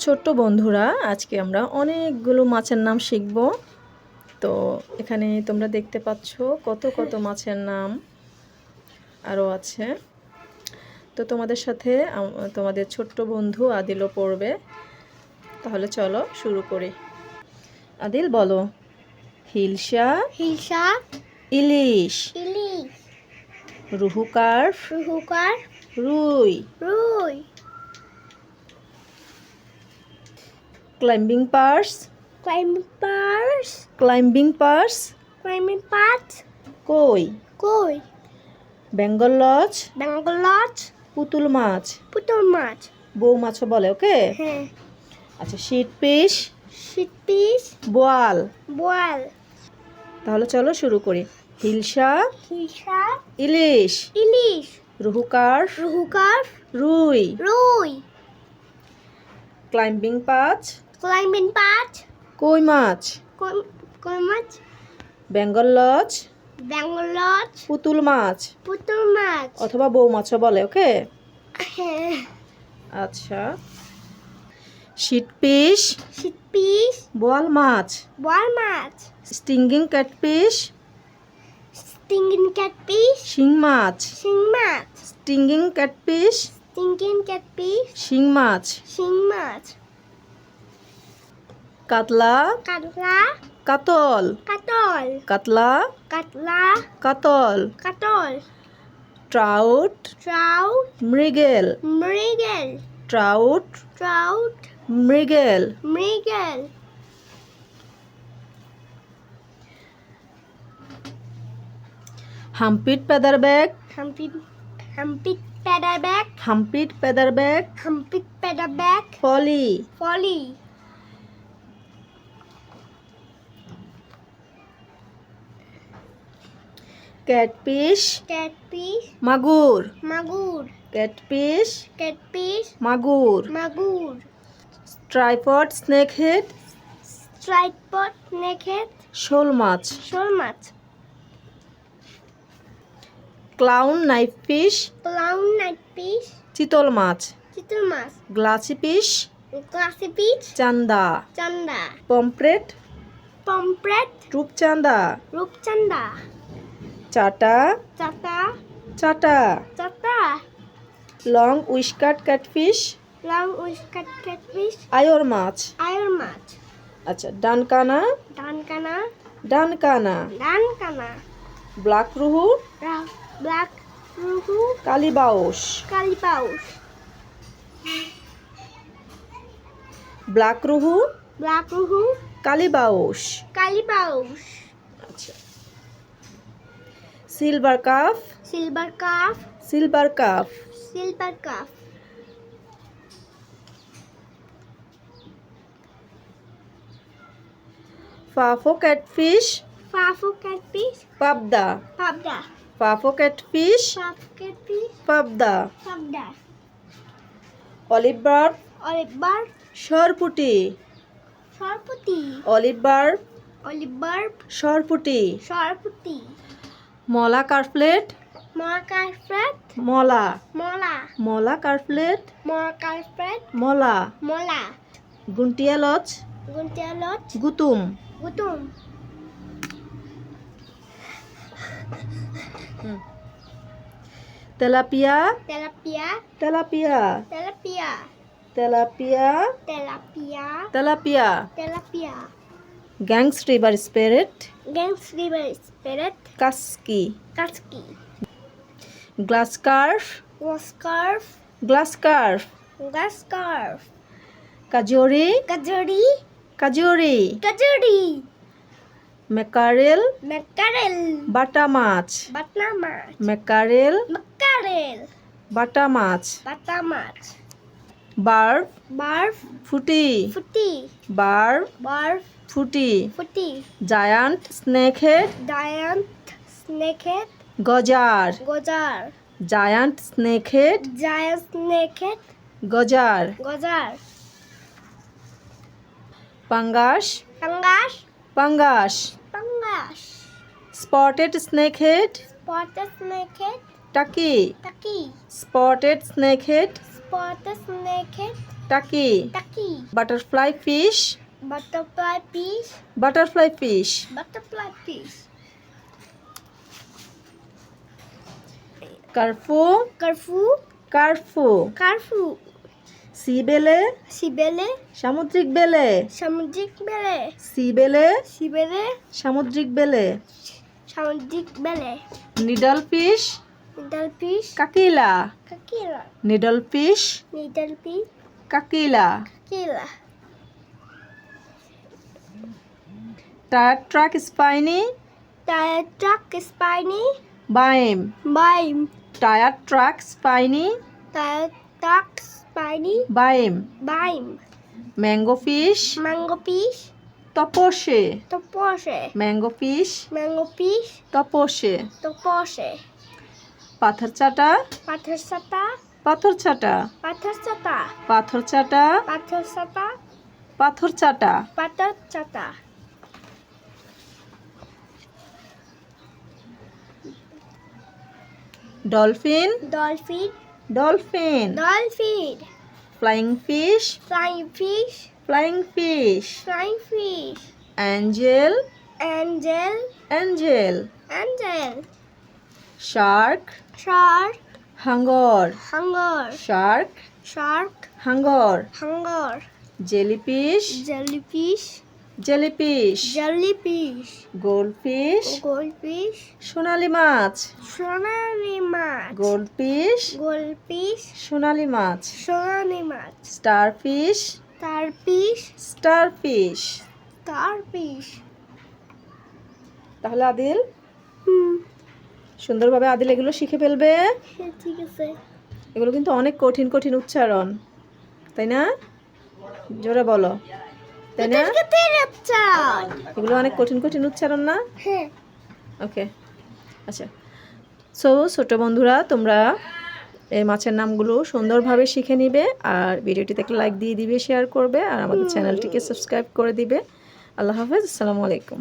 ছোট্ট বন্ধুরা আজকে আমরা অনেকগুলো মাছের নাম শিখব। তো এখানে তোমরা দেখতে পাচ্ছ কত কত মাছের নাম আরও আছে। তো তোমাদের সাথে তোমাদের ছোট্ট বন্ধু আদিলও পড়বে। তাহলে চলো শুরু করি। আদিল বলো। হিলসা হিলসা ইলিশ। ইলিশ। রুহুকার রুহুকার রুই। রুই। Climbing perch climbing perch climbing perch climbing perch কই কই বেঙ্গল লজ বেঙ্গল লজ পুতুল মাছ পুতুল মাছ বউ মাছও বলে ওকে হ্যাঁ। আচ্ছা শিট পিস শীত পিস বোয়াল বল তাহলে চলো শুরু করি। হিলসা হিলসা ইলিশ ইলিশ রুহুকার রুহুকার রুই রুই ক্লাইম্বিং পাচ ক্লাইম্বিং পার্স কই মাছ? কোন মাছ? বেঙ্গল লজ? বেঙ্গল লজ। পুতুল মাছ? পুতুল মাছ। অথবা বউ মাছও বলে ওকে? হ্যাঁ। আচ্ছা। শিট পিস শীত পিস বোয়াল মাছ? বল মাছ। Stinging catfish? Stinging cat fish শিং মাছ? শিং মাছ। Stinging catfish? Stinging cat fish শিং মাছ? শিং মাছ। কাতলা? কাতলা। কাতল। কাতল। কাতলা? কাতলা। কাতল। কাতল। ট্রাউট। ট্রাউট। মৃগেল। মৃগেল। ট্রাউট। ট্রাউট। মৃগেল। মৃগেল। Humped featherback. Hampi Hampi প্যাডা bag. Humped featherback. Hampi প্যাডা bag. ফলি ফলি ক্যাটপিস ক্যাট পিস মাগুর। মাগুর। ক্যাটপিস ক্যাট পিস মাগুর। মাগুর। Striped snakehead. ট্রাইপড নেকেট শোল মাছ। শোল মাছ। Clown knifefish. Clown night piece চিতল মাছ। চিতল মাছ। Glassy fish. ক্লাসি পিস চান্দা। চান্দা। পমপ্লেট পম্পলেট রূপচান্দা রূপচান্দা চাটা? চাটা। চাটা। চাটা। Long whiskered catfish? Long whiskered catfish আয়র মাছ? আয়র মাছ। আচ্ছা ডানকানা? ডানকানা। ডানকানা। ডানকানা। ব্ল্যাক রুহু? ব্ল্যাক রুহু। কালিবাউস কালিপাউস ব্ল্যাক রুহু? ব্ল্যাক রুহু। কালিবাউস কালিপাউস আচ্ছা silver carp silver carp silver carp silver carp ফাফো catfish ফাফু পিস পাবদা পাবদা ফাফো ক্যাটফিশ ফাফু কাট পাবদা পাবদা অলিভ বার্ব অলিভার সরপুটি সরপতি অলিভ বার্ব অলিভার সরপুটি সরপতি মলা কার্ফলেট মরকার ফ্রেট মলা। মলা। মলা কার্ফলেট মরকার ফ্রেট মলা। মলা। গুন্টিয়া লজ? গুন্তিয়ালত গুতুম। গুতুম। Tilapia? Tilapia. Tilapia. Tilapia. Tilapia. Tilapia. Tilapia. Tilapia. Ganges river sprat Ganges river sprat কাস্কি কাচকি গ্লাস কার্ফ ওয়াস্কার্ফ গ্লাস কার্ফ গাস্কার্ফ কাজরি কাজরি কাজরি কাজরি মেকারেল ম্যাকারেল বাটা মাছ বাটনা মাছ মেকারেল ম্যাকারেল বাটা মাছ বাটা মাছ বার্ব বার্ফ ফুটি ফুটি বার্ব বার্ফ ফুটি। ফুটি। Giant snake head giant snakehead গজার। গজার। Giant snake head giant snakehead গজার। গজার। পাঙ্গাস পাঙ্গাস। পাঙ্গাস। পাঙ্গাস। Spotted snake head spotted snakehead টাকি। টাকি। Spotted snake head spotted snakehead টাকি। Ducky. Butterfly fish Butterfly fish. Butterfly fish Butterfly fish. Carfu. কার্ফু Carfu. সি বেলে Sibele. সামুদ্রিক বেলে সামুদ্রিক বেলে সি বেলে সিবেলে সামুদ্রিক বেলে সামুদ্রিক বেলে নিডল ফিশ নিডল ফিশ কাকিলা কাকিলা নিডল ফিশ নিডল ফিশ কাকিলা কাকিলা tyre track spiny tyre track spiny বাইম বাইম tyre track spiny tyre track spiny বাইম বাইম ম্যাঙ্গো ফিশ ম্যাঙ্গো ফিশ তপসে তপসে ম্যাঙ্গো ফিশ ম্যাঙ্গো ফিশ তপসে তপসে পাথর চাটা পাথর সাতা পাথর চাটা পাথর সাতা পাথর চাটা পাথর সাতা পাথর চাটা পাথর চাতা dolphin dolphin dolphin dolphin flying fish flying fish flying fish flying fish angel angel angel angel shark shark হাঙ্গর হাঙ্গর শার্ক শার্ক হাঙ্গর হাঙ্গর jellyfish jellyfish jellyfish. Jellyfish. Goldfish. Goldfish. সোনালি মাছ। সোনালি মাছ। গোল্ডফিশ। গোল্ডফিশ। সোনালি মাছ। সোনালি মাছ। স্টারফিশ। তারপিশ স্টারফিশ। তারপিশ তাহলে আদিল? হুম। সুন্দরভাবে আদিল এগুলো শিখে ফেলবে। হ্যাঁ, ঠিক আছে। এগুলো কিন্তু অনেক কঠিন কঠিন উচ্চারণ। তাই না? জোরে বলো। তাই না? আচ্ছা। এগুলো অনেক কঠিন কঠিন উচ্চারণ না? হ্যাঁ। ওকে। আচ্ছা। সো ছোট বন্ধুরা তোমরা এই মাছের নামগুলো সুন্দরভাবে শিখে নিবে আর ভিডিওটিতে একটা লাইক দিয়ে দিবে শেয়ার করবে আর আমাদের চ্যানেলটিকে সাবস্ক্রাইব করে দিবে। আল্লাহ হাফেজ আসসালামু আলাইকুম।